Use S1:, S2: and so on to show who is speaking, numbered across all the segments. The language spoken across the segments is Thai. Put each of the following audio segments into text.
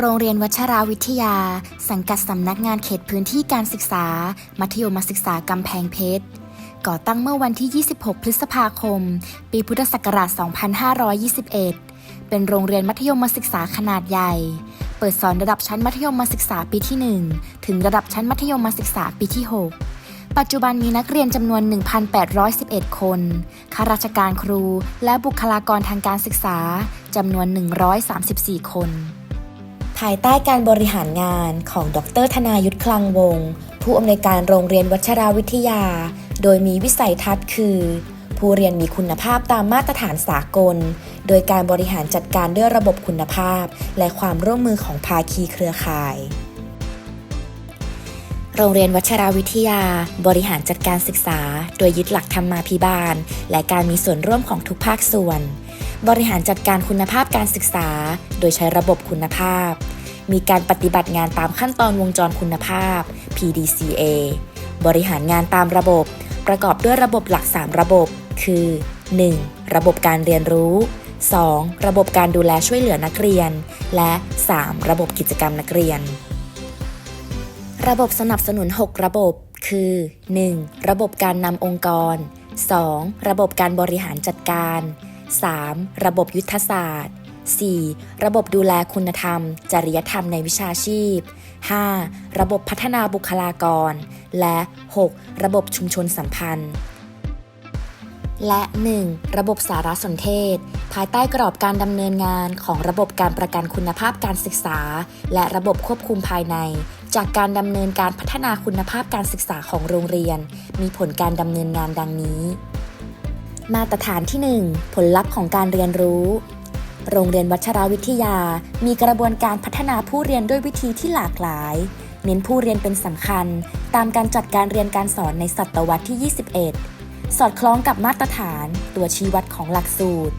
S1: โรงเรียนวัชราวิทยา สังกัดสำนักงานเขตพื้นที่การศึกษา มัธยมศึกษากำแพงเพชร ก่อตั้งเมื่อวันที่ 26 พฤษภาคม ปีพุทธศักราช 2521 เป็นโรงเรียนมัธยมศึกษาขนาดใหญ่ เปิดสอนระดับชั้นมัธยมศึกษาปีที่ 1 ถึงระดับชั้นมัธยมศึกษาปีที่ 6ปัจจุบันมีนักเรียนจำนวน 1,811 คน ข้าราชการครู และบุคลากรทางการศึกษา จำนวน 134 คน ภายใต้การบริหารงานของดรธนายุทธคลังวงศ์ผู้อำนวยการโรงเรียนวัชราวิทยา โดยมีวิสัยทัศน์คือ ผู้เรียนมีคุณภาพตามมาตรฐานสากล โดยการบริหารจัดการด้วยระบบคุณภาพ และความร่วมมือของภาคีเครือข่าย โรงเรียนวัชราวิทยา บริหารจัดการศึกษา โดยยึดหลักธรรมาภิบาล และการมีส่วนร่วมของทุกภาคส่วน บริหารจัดการคุณภาพการศึกษา โดยใช้ระบบคุณภาพ มีการปฏิบัติงานตามขั้นตอนวงจรคุณภาพ PDCA บริหารงานตามระบบ ประกอบด้วยระบบหลัก 3 ระบบ คือ 1. ระบบการเรียนรู้ 2. ระบบการดูแลช่วยเหลือนักเรียน และ 3. ระบบกิจกรรมนักเรียน ระบบสนับสนุน 6 ระบบ คือ 1. ระบบการนำองค์กร 2. ระบบการบริหารจัดการ 3. ระบบยุทธศาสตร์ 4. ระบบดูแลคุณธรรม จริยธรรมในวิชาชีพ 5. ระบบพัฒนาบุคลากร และ 6. ระบบชุมชนสัมพันธ์ และ 1. ระบบสารสนเทศ ภายใต้กรอบการดำเนินงานของระบบการประกันคุณภาพการศึกษา และระบบควบคุมภายใน จากการดำเนินการพัฒนาคุณภาพการศึกษาของโรงเรียน มีผลการดำเนินงานดังนี้ มาตรฐานที่ 1 ผลลัพธ์ของการเรียนรู้ โรงเรียนวัชราวิทยา มีกระบวนการพัฒนาผู้เรียนด้วยวิธีที่หลากหลาย เน้นผู้เรียนเป็นสำคัญ ตามการจัดการเรียนการสอนในศตวรรษที่ 21 สอดคล้องกับมาตรฐานตัวชี้วัดของหลักสูตร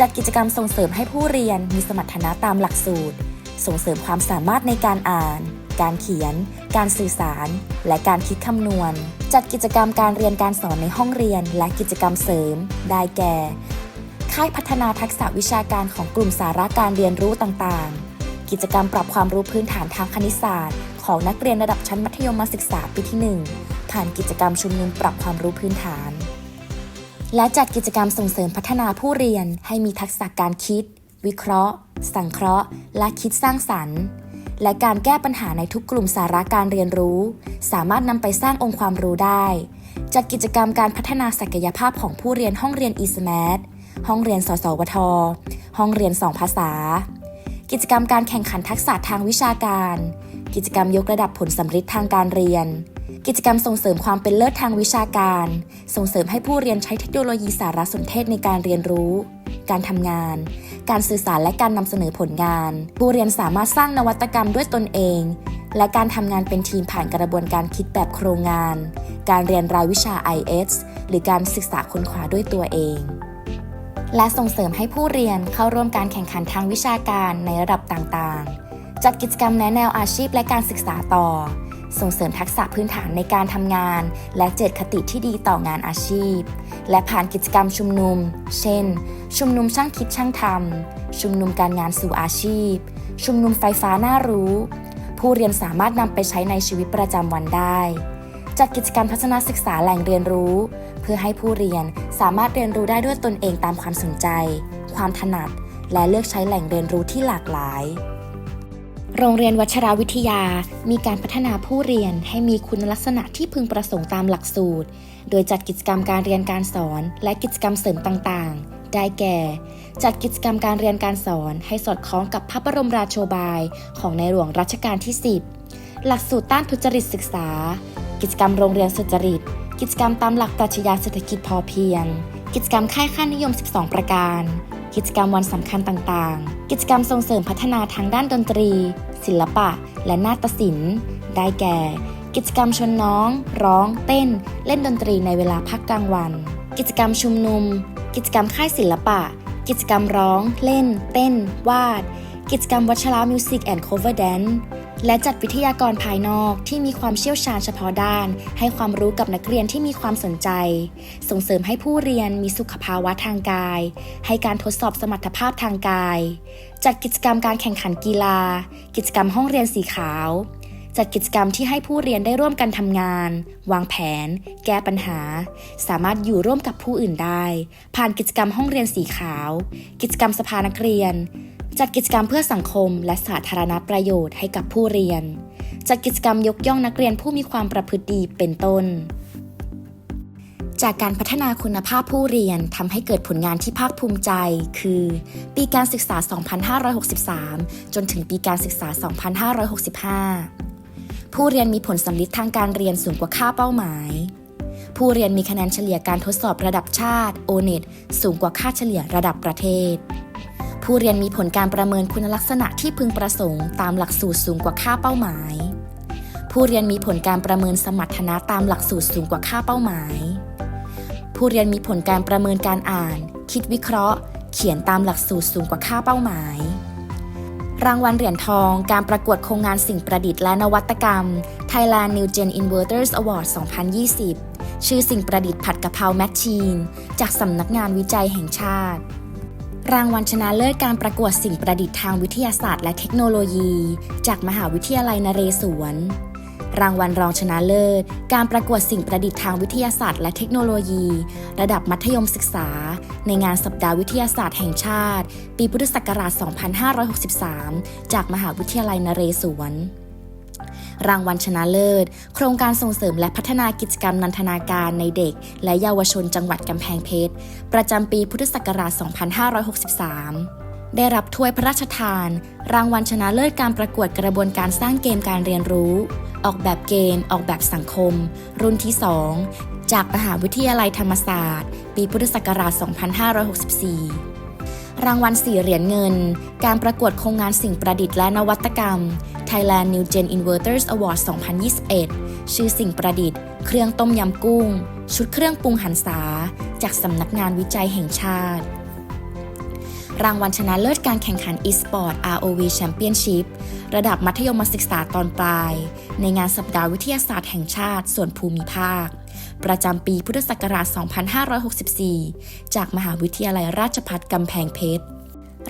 S1: จัดกิจกรรมส่งเสริมให้ผู้เรียนมีสมรรถนะตามหลักสูตร ส่งเสริมความสามารถในการอ่าน การเขียน การสื่อสาร และการคิดคำนวณ จัดกิจกรรมการเรียนการสอนในห้องเรียนและกิจกรรมเสริม ได้แก่ ค่ายพัฒนาทักษะวิชาการของกลุ่มสาระการเรียนรู้ต่างๆ กิจกรรมปรับความรู้พื้นฐานทางคณิตศาสตร์ ของนักเรียนระดับชั้นมัธยมศึกษาปีที่ 1 ผ่านกิจกรรมชุมนุมปรับความรู้พื้นฐาน และจัดกิจกรรมส่งเสริมพัฒนาผู้เรียนให้มีทักษะการคิด วิเคราะห์ สังเคราะห์ และคิดสร้างสรรค์ และการแก้ปัญหาในทุกกลุ่มสาระการเรียนรู้ สามารถนำไปสร้างองค์ความรู้ได้ จัดกิจกรรมการพัฒนาศักยภาพของผู้เรียนห้องเรียน e s m a t ห้องเรียนสสวท ห้องเรียน2ภาษา กิจกรรมการแข่งขันทักษะทางวิชาการ กิจกรรมยกระดับผลสำฤทธิ์ทางการเรียน กิจกรรมส่งเสริมความเป็นเลิศทางวิชาการ ส่งเสริมให้ผู้เรียนใช้เทคโนโลยีสารสนเทศในการเรียนรู้ การทำงาน การสื่อสารและการนำเสนอผลงานผู้เรียนสามารถสร้างนวัตกรรมด้วยตนเอง และการทำงานเป็นทีมผ่านกระบวนการคิดแบบโครงงาน การเรียนรายวิชา IS หรือการศึกษาค้นคว้าด้วยตัวเองและส่งเสริมให้ผู้เรียนเข้าร่วมการแข่งขันทางวิชาการในระดับต่างๆ จัดกิจกรรมแนะแนวอาชีพและการศึกษาต่อ ส่งเสริมทักษะพื้นฐานในการทำงาน และเจตคติที่ดีต่องานอาชีพ และผ่านกิจกรรมชุมนุม เช่น ชุมนุมช่างคิดช่างทำชุมนุมการงานสู่อาชีพ ชุมนุมไฟฟ้าน่ารู้ ผู้เรียนสามารถนำไปใช้ในชีวิตประจำวันได้ จัดกิจกรรมทัศนศึกษาแหล่งเรียนรู้ เพื่อให้ผู้เรียนสามารถเรียนรู้ได้ด้วยตนเองตามความสนใจ ความถนัด และเลือกใช้แหล่งเรียนรู้ที่หลากหลาย โรงเรียนวัชราวิทยา มีการพัฒนาผู้เรียนให้มีคุณลักษณะที่พึงประสงค์ตามหลักสูตร โดยจัดกิจกรรมการเรียนการสอนและกิจกรรมเสริมต่างๆ ได้แก่ จัดกิจกรรมการเรียนการสอนให้สอดคล้องกับพระบรมราโชบาย ของในหลวงรัชกาลที่ 10 หลักสูตรต้านทุจริตศึกษา กิจกรรมโรงเรียนสุจริต กิจกรรมตามหลักปรัชญาเศรษฐกิจพอเพียง กิจกรรมค่ายค่านิยม 12 ประการ กิจกรรมวันสำคัญต่างๆ กิจกรรมส่งเสริมพัฒนาทางด้านดนตรี ศิลปะ และนาฏศิลป์ ได้แก่ กิจกรรมชวนน้อง ร้อง เต้น เล่นดนตรีในเวลาพักกลางวัน กิจกรรมชุมนุม กิจกรรมค่ายศิลปะ กิจกรรมร้อง เล่น เต้น วาด กิจกรรมวัชรามิวสิกแอนด์โคเวอร์แดน และจัดวิทยากรภายนอกที่มีความเชี่ยวชาญเฉพาะด้าน ให้ความรู้กับนักเรียนที่มีความสนใจ ส่งเสริมให้ผู้เรียนมีสุขภาวะทางกาย ให้การทดสอบสมรรถภาพทางกาย จัดกิจกรรมการแข่งขันกีฬา กิจกรรมห้องเรียนสีขาว จัดกิจกรรมที่ให้ผู้เรียนได้ร่วมกันทำงาน วางแผน แก้ปัญหา สามารถอยู่ร่วมกับผู้อื่นได้ ผ่านกิจกรรมห้องเรียนสีขาว กิจกรรมสภานักเรียน จัดกิจกรรมเพื่อสังคม และสาธารณประโยชน์ให้กับผู้เรียน จัดกิจกรรมยกย่องนักเรียนผู้มีความประพฤติดีเป็นต้น จากการพัฒนาคุณภาพผู้เรียนทำให้เกิดผลงานที่ภาคภูมิใจ คือ ปีการศึกษา 2563 จนถึงปีการศึกษา 2565 ผู้เรียนมีผลสำลิดทางการเรียนสูงกว่าค่าเป้าหมายผู้เรียนมีคะแนนเฉลี่ยการทดสอบระดับชาติ O-NET สูงกว่าค่าเฉลี่ยระดับประเทศ ผู้เรียนมีผลการประเมินคุณลักษณะที่พึงประสงค์ตามหลักสูตรสูงกว่าค่าเป้าหมาย ผู้เรียนมีผลการประเมินสมรรถนะตามหลักสูตรสูงกว่าค่าเป้าหมาย ผู้เรียนมีผลการประเมินการอ่าน คิดวิเคราะห์ เขียนตามหลักสูตรสูงกว่าค่าเป้าหมาย รางวัลเหรียญทอง การประกวดโครงงานสิ่งประดิษฐ์และนวัตกรรม Thailand New Gen Inverters Award 2020 ชื่อสิ่งประดิษฐ์ผัดกะเพราแมชชีน จากสำนักงานวิจัยแห่งชาติ รางวัลชนะเลิศการประกวดสิ่งประดิษฐ์ทางวิทยาศาสตร์และเทคโนโลยี จากมหาวิทยาลัยนเรศวร รางวัลรองชนะเลิศ การประกวดสิ่งประดิษฐ์ทางวิทยาศาสตร์และเทคโนโลยี ระดับมัธยมศึกษา ในงานสัปดาห์วิทยาศาสตร์แห่งชาติ ปีพุทธศักราช 2563 จากมหาวิทยาลัยนเรศวร รางวัลชนะเลิศ โครงการส่งเสริมและพัฒนากิจกรรมนันทนาการในเด็ก และเยาวชนจังหวัดกำแพงเพชร ประจำปีพุทธศักราช 2563ได้รับถ้วยพระราชทาน รางวัลชนะเลิศการประกวดกระบวนการสร้างเกมการเรียนรู้ ออกแบบเกม ออกแบบสังคม รุ่นที่ 2 จากมหาวิทยาลัยธรรมศาสตร์ ปีพุทธศักราช 2564 รางวัลสี่เหรียญเงิน การประกวดโครงงานสิ่งประดิษฐ์และนวัตกรรม Thailand New Gen Inverters Award 2021 ชื่อสิ่งประดิษฐ์ เครื่องต้มยำกุ้ง ชุดเครื่องปรุงหันษา จากสำนักงานวิจัยแห่งชาติ รางวัลชนะเลิศการแข่งขัน e-sport ROV Championship ระดับมัธยมศึกษาตอนปลาย ในงานสัปดาห์วิทยาศาสตร์แห่งชาติ ส่วนภูมิภาค ประจำปีพุทธศักราช 2564 จากมหาวิทยาลัยราชภัฏกำแพงเพชร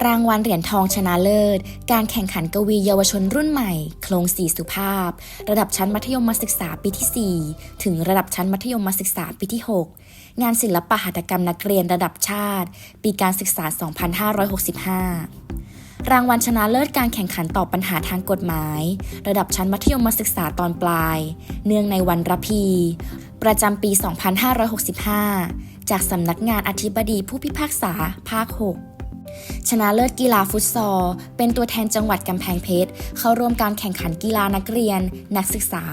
S1: รางวัลเหรียญทองชนะเลิศ การแข่งขันกวีเยาวชนรุ่นใหม่ โครงสีสุภาพ ระดับชั้นมัธยมศึกษาปีที่ 4 ถึงระดับชั้นมัธยมศึกษาปีที่ 6 งานศิลปะหัตถกรรมนักเรียนระดับชาติ ปีการศึกษา 2565 รางวัลชนะเลิศการแข่งขันตอบปัญหาทางกฎหมาย ระดับชั้นมัธยมศึกษาตอนปลาย เนื่องในวันระพี ประจำปี 2565 จากสำนักงานอธิบดีผู้พิพากษาภาค 6 ชนะเลิศกีฬาฟุตซอล เป็นตัวแทนจังหวัดกำแพงเพชร เข้าร่วมการแข่งขันกีฬานักเรียน นักศึกษา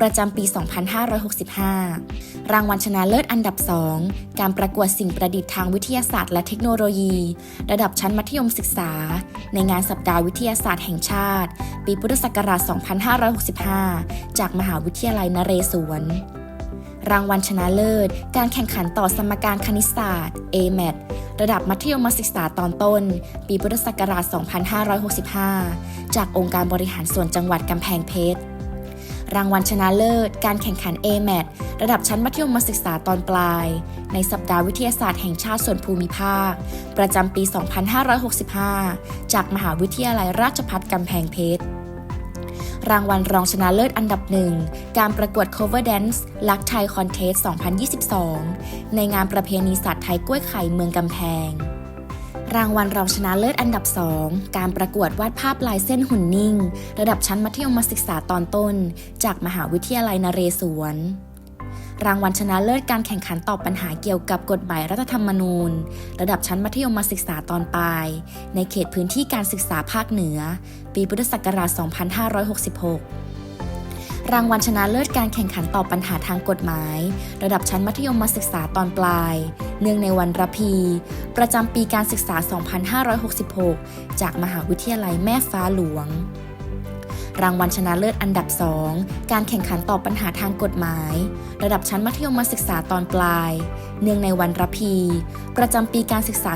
S1: ประจำปี 2565 รางวัลชนะเลิศอันดับ 2 การประกวดสิ่งประดิษฐ์ทางวิทยาศาสตร์และเทคโนโลยี ระดับชั้นมัธยมศึกษา ในงานสัปดาห์วิทยาศาสตร์แห่งชาติ ปีพุทธศักราช 2565 จากมหาวิทยาลัยนเรศวร รางวัลชนะเลิศ การแข่งขันต่อสมการคณิตศาสตร์ AMAT ระดับมัธยมศึกษาตอนต้น ปีพุทธศักราช 2565 จากองค์การบริหารส่วนจังหวัดกำแพงเพชร รางวัลชนะเลิศ การแข่งขัน AMAT ระดับชั้นมัธยมศึกษาตอนปลาย ในสัปดาห์วิทยาศาสตร์แห่งชาติส่วนภูมิภาค ประจำปี 2565 จากมหาวิทยาลัยราชภัฏกำแพงเพชร รางวัลรองชนะเลิศอันดับหนึ่ง การประกวด cover dance ลักไทยคอนเทส 2022 ในงานประเพณีศาสตร์ไทยกล้วยไข่เมืองกำแพง รางวัลรองชนะเลิศอันดับ 2 การประกวดวาดภาพลายเส้นหุ่นนิ่ง ระดับชั้นมัธยมศึกษาตอนต้น จากมหาวิทยาลัยนเรศวร รางวัลชนะเลิศการแข่งขันตอบปัญหาเกี่ยวกับกฎหมายรัฐธรรมนูญ ระดับชั้นมัธยมศึกษาตอนปลาย ในเขตพื้นที่การศึกษาภาคเหนือ ปีพุทธศักราช 2566 รางวัลชนะเลิศการแข่งขันตอบปัญหาทางกฎหมาย ระดับชั้นมัธยมศึกษาตอนปลาย เนื่องในวันระพี ประจำปีการศึกษา 2566 จากมหาวิทยาลัยแม่ฟ้าหลวง รางวัลชนะเลิศอันดับ 2 การแข่งขันตอบปัญหาทางกฎหมาย ระดับชั้นมัธยมศึกษาตอนปลาย เนื่องในวันระพี ประจำปีการศึกษา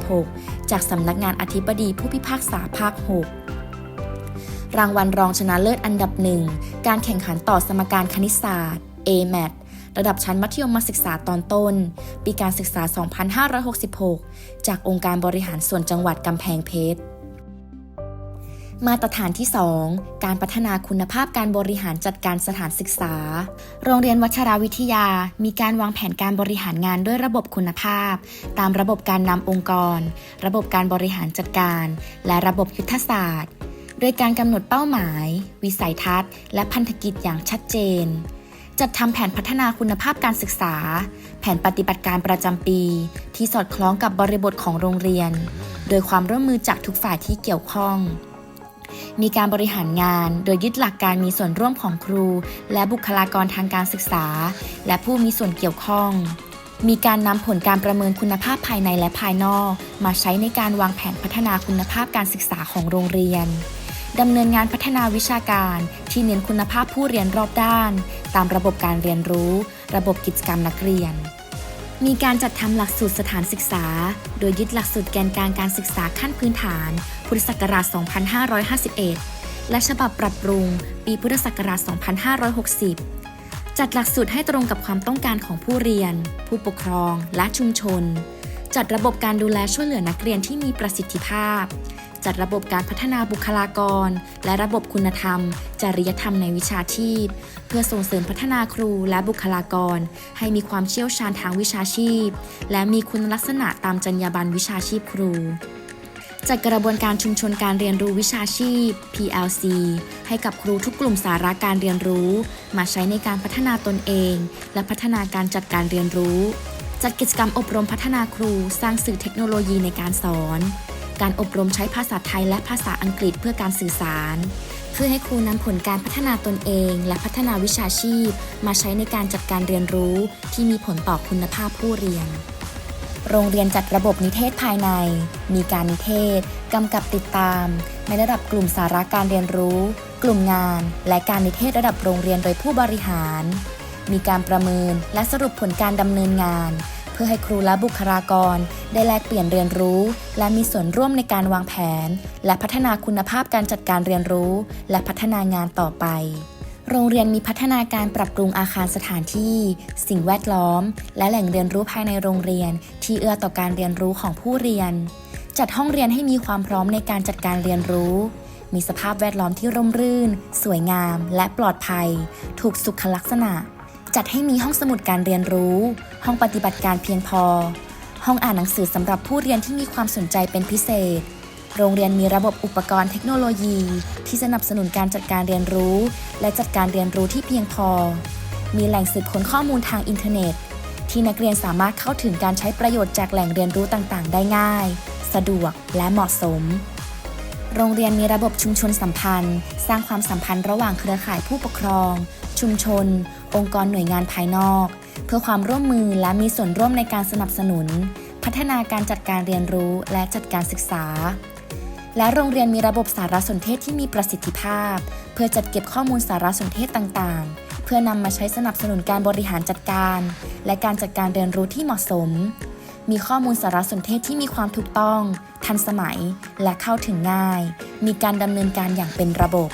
S1: 2566 จากสำนักงานอธิบดีผู้พิพากษาภาค 6รางวัลรองชนะเลิศอันดับหนึ่ง การแข่งขันต่อสมการคณิตศาสตร์ AMAT ระดับชั้นมัธยมศึกษาตอนต้น ปีการศึกษา 2566 จากองค์การบริหารส่วนจังหวัดกำแพงเพชร มาตรฐานที่ 2 การพัฒนาคุณภาพการบริหารจัดการสถานศึกษา โรงเรียนวัชราวิทยา มีการวางแผนการบริหารงานด้วยระบบคุณภาพ ตามระบบการนำองค์กร ระบบการบริหารจัดการ และระบบยุทธศาสตร์ โดยการกำหนดเป้าหมาย วิสัยทัศน์ และพันธกิจอย่างชัดเจน จัดทำแผนพัฒนาคุณภาพการศึกษา แผนปฏิบัติการประจำปี ที่สอดคล้องกับบริบทของโรงเรียน โดยความร่วมมือจากทุกฝ่ายที่เกี่ยวข้อง มีการบริหารงาน โดยยึดหลักการมีส่วนร่วมของครู และบุคลากรทางการศึกษา และผู้มีส่วนเกี่ยวข้อง มีการนำผลการประเมินคุณภาพภายในและภายนอก มาใช้ในการวางแผนพัฒนาคุณภาพการศึกษาของโรงเรียนดำเนินงานพัฒนาวิชาการที่เน้นคุณภาพผู้เรียนรอบด้าน ตามระบบการเรียนรู้ ระบบกิจกรรมนักเรียน มีการจัดทำหลักสูตรสถานศึกษา โดยยึดหลักสูตรแกนกลางการศึกษาขั้นพื้นฐาน พุทธศักราช 2551 และฉบับปรับปรุง ปีพุทธศักราช 2560 จัดหลักสูตรให้ตรงกับความต้องการของผู้เรียน ผู้ปกครอง และชุมชน จัดระบบการดูแลช่วยเหลือนักเรียนที่มีประสิทธิภาพ จัดระบบการพัฒนาบุคลากร และระบบคุณธรรม จริยธรรมในวิชาชีพ เพื่อส่งเสริมพัฒนาครูและบุคลากร ให้มีความเชี่ยวชาญทางวิชาชีพ และมีคุณลักษณะตามจรรยาบรรณวิชาชีพครูจัดกระบวนการชุมชนการเรียนรู้วิชาชีพ PLC ให้กับครูทุกกลุ่มสาระการเรียนรู้ มาใช้ในการพัฒนาตนเอง และพัฒนาการจัดการเรียนรู้ จัดกิจกรรมอบรมพัฒนาครู สร้างสื่อเทคโนโลยีในการสอน การอบรมใช้ภาษาไทยและภาษาอังกฤษเพื่อการสื่อสาร เพื่อให้ครูนำผลการพัฒนาตนเอง และพัฒนาวิชาชีพ มาใช้ในการจัดการเรียนรู้ที่มีผลต่อคุณภาพผู้เรียน โรงเรียนจัดระบบนิเทศภายใน มีการนิเทศกำกับติดตาม ในระดับกลุ่มสาระการเรียนรู้ กลุ่มงาน และการนิเทศระดับโรงเรียนโดยผู้บริหาร มีการประเมินและสรุปผลการดำเนินงาน พื่อให้ครูและบุคลากร ได้แลกเปลี่ยนเรียนรู้ และมีส่วนร่วมในการวางแผน และพัฒนาคุณภาพการจัดการเรียนรู้ และพัฒนางานต่อไป โรงเรียนมีพัฒนาการปรับปรุงอาคารสถานที่ สิ่งแวดล้อม และแหล่งเรียนรู้ภายในโรงเรียน ที่เอื้อต่อการเรียนรู้ของผู้เรียน จัดห้องเรียนให้มีความพร้อมในการจัดการเรียนรู้มีสภาพแวดล้อมที่ร่มรื่น สวยงาม และปลอดภัย ถูกสุขลักษณะ จัดให้มีห้องสมุดการเรียนรู้ ห้องปฏิบัติการเพียงพอ ห้องอ่านหนังสือสำหรับผู้เรียนที่มีความสนใจเป็นพิเศษ โรงเรียนมีระบบอุปกรณ์เทคโนโลยี ที่สนับสนุนการจัดการเรียนรู้ และจัดการเรียนรู้ที่เพียงพอ มีแหล่งสืบค้นข้อมูลทางอินเทอร์เน็ต ที่นักเรียนสามารถเข้าถึงการใช้ประโยชน์จากแหล่งเรียนรู้ต่างๆ ได้ง่าย สะดวกและเหมาะสมโรงเรียนมีระบบชุมชนสัมพันธ์ สร้างความสัมพันธ์ระหว่างเครือข่ายผู้ปกครอง ชุมชน องค์กรหน่วยงานภายนอก เพื่อความร่วมมือและมีส่วนร่วมในการสนับสนุน พัฒนาการจัดการเรียนรู้และจัดการศึกษา และโรงเรียนมีระบบสารสนเทศที่มีประสิทธิภาพ เพื่อจัดเก็บข้อมูลสารสนเทศต่างๆ เพื่อนำมาใช้สนับสนุนการบริหารจัดการ และการจัดการเรียนรู้ที่เหมาะสม มีข้อมูลสารสนเทศที่มีความถูกต้อง ทันสมัย และเข้าถึงง่าย มีการดำเนินการอย่างเป็นระบบ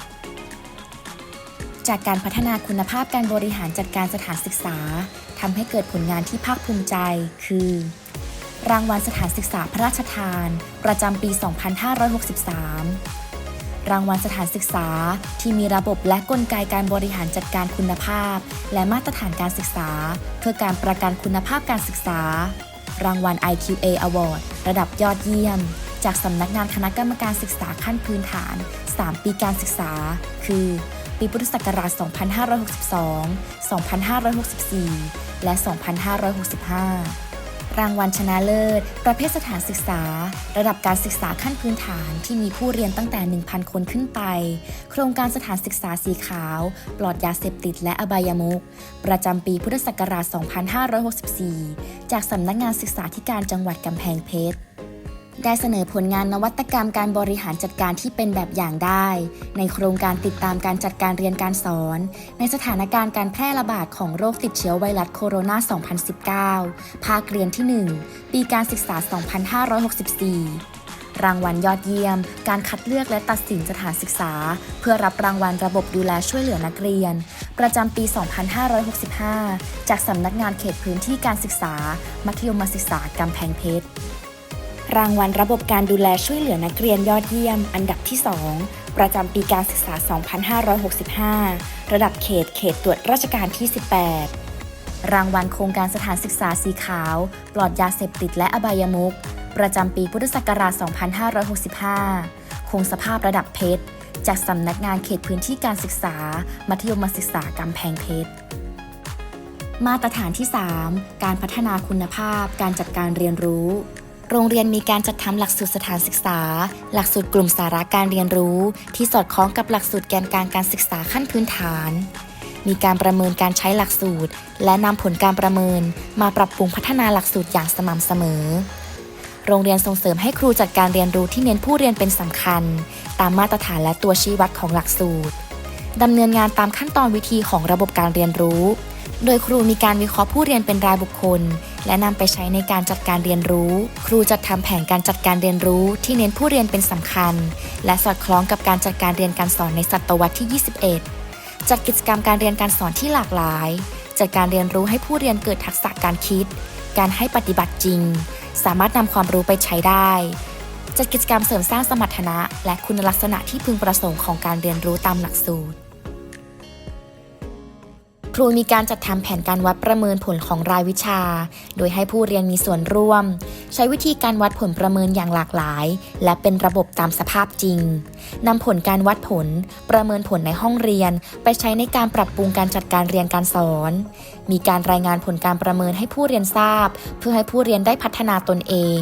S1: จากการพัฒนาคุณภาพการบริหารจัดการสถานศึกษาทำให้เกิดผลงานที่ภาคภูมิใจ คือ รางวัลสถานศึกษาพระราชทาน ประจำปี 2563 รางวัลสถานศึกษาที่มีระบบและกลไกการบริหารจัดการคุณภาพ และมาตรฐานการศึกษา เพื่อการประกันคุณภาพการศึกษา รางวัล IQA Award ระดับยอดเยี่ยม จากสำนักงานคณะกรรมการศึกษาขั้นพื้นฐาน 3 ปีการศึกษา คือ ปีพุทธศักราช 2562 2564 และ 2565 รางวัลชนะเลิศ ประเภทสถานศึกษา ระดับการศึกษาขั้นพื้นฐานที่มีผู้เรียนตั้งแต่ 1,000 คนขึ้นไป โครงการสถานศึกษาสีขาว ปลอดยาเสพติดและอบายมุขประจำปีพุทธศักราช 2564 จากสำนักงานศึกษาธิการจังหวัดกำแพงเพชร ได้เสนอผลงานนวัตกรรมการบริหารจัดการที่เป็นแบบอย่างได้ ในโครงการติดตามการจัดการเรียนการสอน ในสถานการณ์การแพร่ระบาดของโรคติดเชื้อไวรัสโคโรนา 2019 ภาคเรียนที่ 1 ปีการศึกษา 2564รางวัลยอดเยี่ยม การคัดเลือกและตัดสินสถานศึกษา เพื่อรับรางวัลระบบดูแลช่วยเหลือนักเรียน ประจำปี 2565 จากสำนักงานเขตพื้นที่การศึกษา มัธยมศึกษากำแพงเพชร รางวัลระบบการดูแลช่วยเหลือนักเรียนยอดเยี่ยม อันดับที่ 2 ประจำปีการศึกษา 2565 ระดับเขตเขตตรวจราชการที่ 18 รางวัลโครงการสถานศึกษาสีขาว ปลอดยาเสพติดและอบายมุขประจำปีพุทธศักราช 2565 คงสภาพระดับเพชร จากสำนักงานเขตพื้นที่การศึกษา มัธยมศึกษากำแพงเพชรมาตรฐานที่ 3 การพัฒนาคุณภาพ การจัดการเรียนรู้ โรงเรียนมีการจัดทำหลักสูตรสถานศึกษา หลักสูตรกลุ่มสาระการเรียนรู้ ที่สอดคล้องกับหลักสูตรแกนกลางการศึกษาขั้นพื้นฐาน มีการประเมินการใช้หลักสูตร และนำผลการประเมิน มาปรับปรุงพัฒนาหลักสูตรอย่างสม่ำเสมอ โรงเรียนส่งเสริมให้ครูจัดการเรียนรู้ที่เน้นผู้เรียนเป็นสำคัญ ตามมาตรฐานและตัวชี้วัดของหลักสูตรดำเนินงานตามขั้นตอนวิธีของระบบการเรียนรู้ โดยครูมีการวิเคราะห์ผู้เรียนเป็นรายบุคคล และนำไปใช้ในการจัดการเรียนรู้ ครูจัดทำแผนการจัดการเรียนรู้ที่เน้นผู้เรียนเป็นสำคัญ และสอดคล้องกับการจัดการเรียนการสอนในศตวรรษที่ 21 จัดกิจกรรมการเรียนการสอนที่หลากหลาย จัดการเรียนรู้ให้ผู้เรียนเกิดทักษะการคิด การให้ปฏิบัติจริง สามารถนำความรู้ไปใช้ได้ จัดกิจกรรมเสริมสร้างสมรรถนะ และคุณลักษณะที่พึงประสงค์ของการเรียนรู้ตามหลักสูตร ครูมีการจัดทำแผนการวัดประเมินผลของรายวิชา โดยให้ผู้เรียนมีส่วนร่วม ใช้วิธีการวัดผลประเมินอย่างหลากหลาย และเป็นระบบตามสภาพจริงนำผลการวัดผล ประเมินผลในห้องเรียน ไปใช้ในการปรับปรุงการจัดการเรียนการสอน มีการรายงานผลการประเมินให้ผู้เรียนทราบ เพื่อให้ผู้เรียนได้พัฒนาตนเอง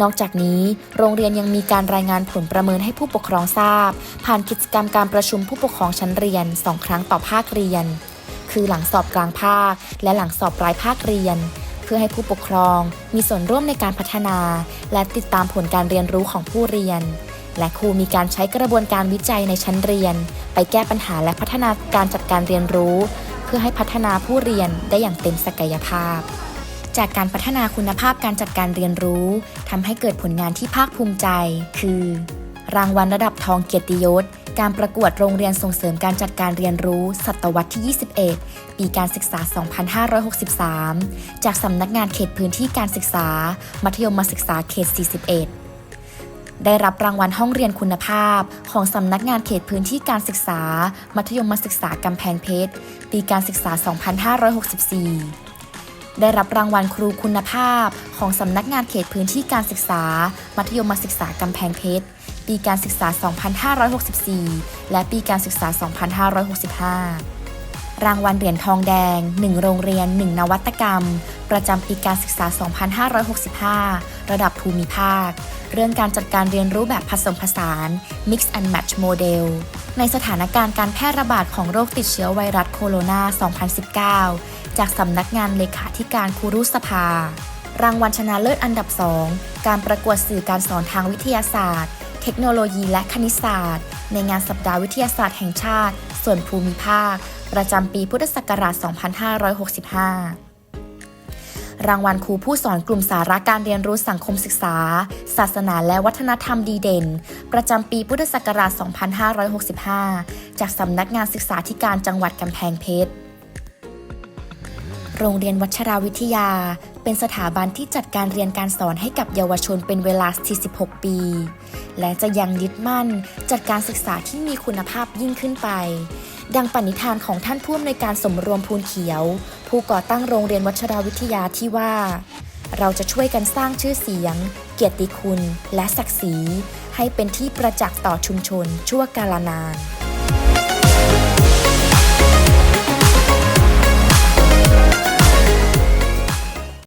S1: นอกจากนี้ โรงเรียนยังมีการรายงานผลประเมินให้ผู้ปกครองทราบ ผ่านกิจกรรมการประชุมผู้ปกครองชั้นเรียน 2 ครั้งต่อภาคเรียน คือหลังสอบกลางภาค และหลังสอบปลายภาคเรียน เพื่อให้ผู้ปกครองมีส่วนร่วมในการพัฒนา และติดตามผลการเรียนรู้ของผู้เรียน และครูมีการใช้กระบวนการวิจัยในชั้นเรียน ไปแก้ปัญหาและพัฒนาการจัดการเรียนรู้ เพื่อให้พัฒนาผู้เรียนได้อย่างเต็มศักยภาพจากการพัฒนาคุณภาพการจัดการเรียนรู้ทำให้เกิดผลงานที่ภาคภูมิใจ คือ รางวัลระดับทองเกียรติยศ การประกวดโรงเรียนส่งเสริมการจัดการเรียนรู้ ศตวรรษที่ 21 ปีการศึกษา 2563 จากสำนักงานเขตพื้นที่การศึกษา มัธยมศึกษาเขต 41ได้รับรางวัลห้องเรียนคุณภาพ ของสำนักงานเขตพื้นที่การศึกษา มัธยมศึกษากำแพงเพชร ปีการศึกษา 2564 ได้รับรางวัลครูคุณภาพ ของสำนักงานเขตพื้นที่การศึกษา มัธยมศึกษากำแพงเพชร ปีการศึกษา 2564 และปีการศึกษา 2565 รางวัลเหรียญทองแดง 1 โรงเรียน 1 นวัตกรรม ประจำปีการศึกษา 2565 ระดับภูมิภาค เรื่องการจัดการเรียนรู้แบบผสมผสาน Mix and Match Model ในสถานการณ์การแพร่ระบาดของโรคติดเชื้อไวรัสโคโรนา 2019 จากสำนักงานเลขาธิการครูรุสภา รางวัลชนะเลิศอันดับ 2 การประกวดสื่อการสอนทางวิทยาศาสตร์ เทคโนโลยีและคณิตศาสตร์ ในงานสัปดาห์วิทยาศาสตร์แห่งชาติ ส่วนภูมิภาค ประจำปีพุทธศักราช 2565รางวัลครูผู้สอนกลุ่มสาระการเรียนรู้สังคมศึกษา ศาสนาและวัฒนธรรมดีเด่น ประจำปีพุทธศักราช 2565 จากสำนักงานศึกษาธิการจังหวัดกำแพงเพชร โรงเรียนวัชราวิทยา เป็นสถาบันที่จัดการเรียนการสอนให้กับเยาวชนเป็นเวลา 46 ปี และจะยังยึดมั่นจัดการศึกษาที่มีคุณภาพยิ่งขึ้นไป ดังปณิธานของท่านผู้อำนวยการสมรวมพูนเขียว ผู้ก่อตั้งโรงเรียนวัชราวิทยาที่ว่า เราจะช่วยกันสร้างชื่อเสียง เกียรติคุณ และศักดิ์ศรีให้เป็นที่ประจักษ์ต่อชุมชน ชั่วกาลนาน